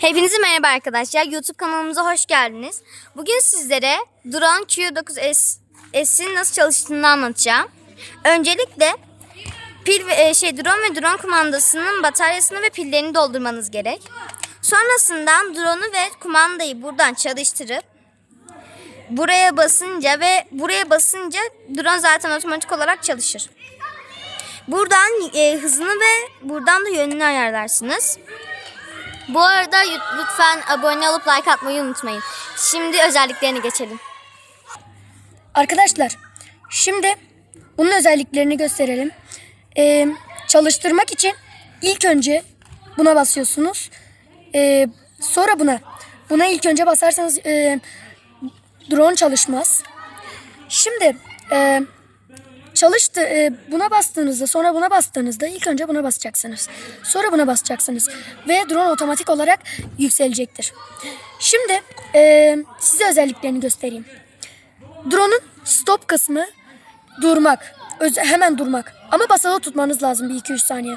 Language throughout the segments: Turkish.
Hepinize merhaba arkadaşlar. YouTube kanalımıza hoş geldiniz. Bugün sizlere Drone Q9S'in nasıl çalıştığını anlatacağım. Öncelikle pil ve, e, şey drone ve drone kumandasının bataryasını ve pillerini doldurmanız gerek. Sonrasında drone'u ve kumandayı buradan çalıştırıp buraya basınca ve buraya basınca drone zaten otomatik olarak çalışır. Buradan e, hızını ve buradan da yönünü ayarlarsınız. Bu arada lütfen abone olup like atmayı unutmayın. Şimdi özelliklerini geçelim. Arkadaşlar şimdi bunun özelliklerini gösterelim. Ee, çalıştırmak için ilk önce buna basıyorsunuz. Ee, sonra buna. Buna ilk önce basarsanız e, drone çalışmaz. Şimdi e, çalıştı e, buna bastığınızda sonra buna bastığınızda ilk önce buna basacaksınız. Sonra buna basacaksınız ve drone otomatik olarak yükselecektir. Şimdi e, size özelliklerini göstereyim. Drone'un stop kısmı durmak. Öz- hemen durmak. Ama basılı tutmanız lazım bir 2-3 saniye.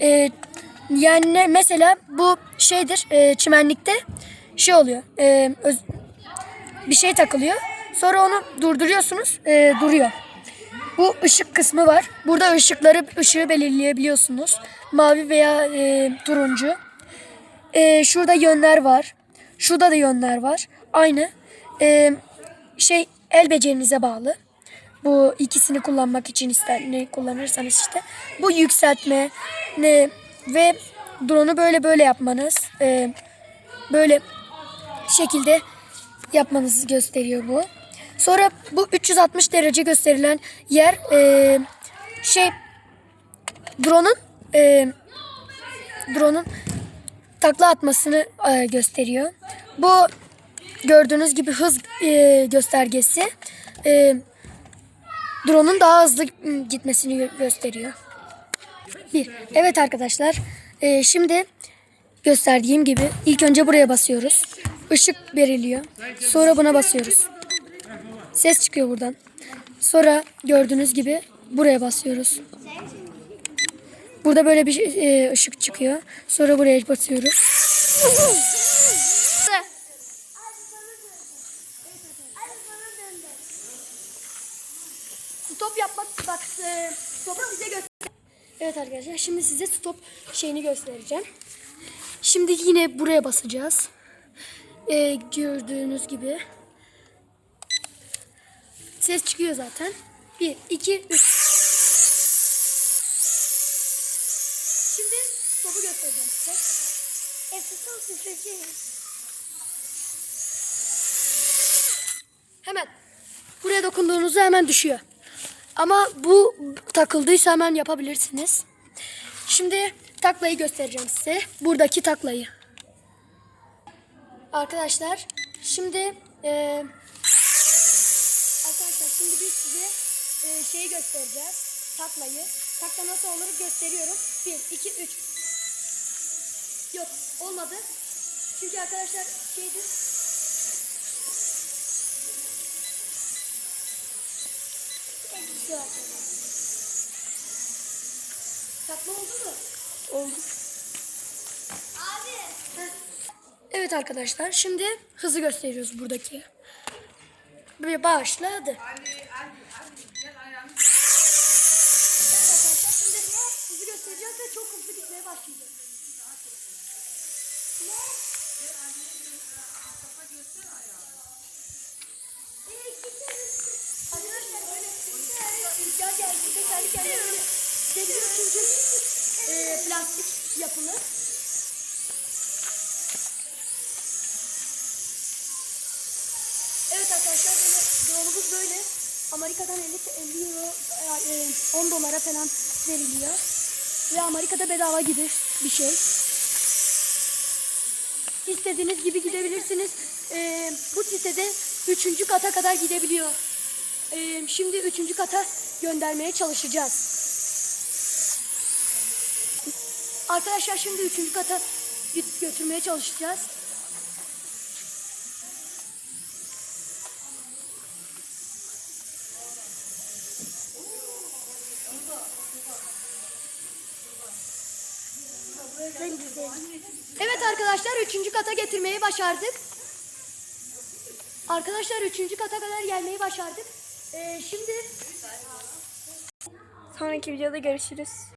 Ee, yani ne- mesela bu şeydir e, çimenlikte şey oluyor. e, öz- bir şey takılıyor. Sonra onu durduruyorsunuz. e, duruyor. Bu ışık kısmı var. Burada ışıkları ışığı belirleyebiliyorsunuz. Mavi veya e, turuncu. E, şurada yönler var. Şurada da yönler var. Aynı. E, şey el becerinize bağlı. Bu ikisini kullanmak için ister ne kullanırsanız işte. Bu yükseltme ne ve drone'u böyle böyle yapmanız. e, böyle şekilde yapmanızı gösteriyor bu. Sonra bu 360 derece gösterilen yer e, şey drone'un e, drone'un takla atmasını e, gösteriyor. Bu gördüğünüz gibi hız e, göstergesi e, drone'un daha hızlı gitmesini gö- gösteriyor. Bir. Evet arkadaşlar. e, şimdi gösterdiğim gibi ilk önce buraya basıyoruz. Işık veriliyor. Sonra buna basıyoruz. Ses çıkıyor buradan. Sonra gördüğünüz gibi buraya basıyoruz. Burada böyle bir e, ışık çıkıyor. Sonra buraya basıyoruz. Stop yapmak bak e, stopu size göster. Evet arkadaşlar şimdi size stop şeyini göstereceğim. Şimdi yine buraya basacağız. E, gördüğünüz gibi. Ses çıkıyor zaten. 1, 2, 3. Şimdi stopu göstereceğim size. E, stop titreyeceğim. Hemen. Buraya dokunduğunuzda hemen düşüyor. Ama bu takıldıysa hemen yapabilirsiniz. Şimdi taklayı göstereceğim size. Buradaki taklayı. Arkadaşlar şimdi e, şimdi biz size e, şeyi göstereceğiz. Taklayı. Takla nasıl olur gösteriyorum. 1, 2, 3. Yok olmadı. Çünkü arkadaşlar şeydi. Takla oldu mu? Oldu. Abi. Evet arkadaşlar şimdi hızı gösteriyoruz buradaki. Bir başladı. Evet arkadaşlar şimdi hızı göstereceğiz ve çok hızlı gitmeye başlayacağız. Arkadaşlar böyle kendi kendine gidebiliyor çünkü e, plastik yapılı. Evet arkadaşlar drone'umuz böyle. Amerika'dan 50, 50 euro, e, 10 dolara falan veriliyor. Ve Amerika'da bedava gibi bir şey. İstediğiniz gibi gidebilirsiniz. E, bu sitede 3. kata kadar gidebiliyor. E, şimdi 3. kata göndermeye çalışacağız. Arkadaşlar şimdi 3. kata götürmeye çalışacağız. Evet arkadaşlar üçüncü kata getirmeyi başardık. Arkadaşlar üçüncü kata kadar gelmeyi başardık. Ee, şimdi Sonraki videoda görüşürüz.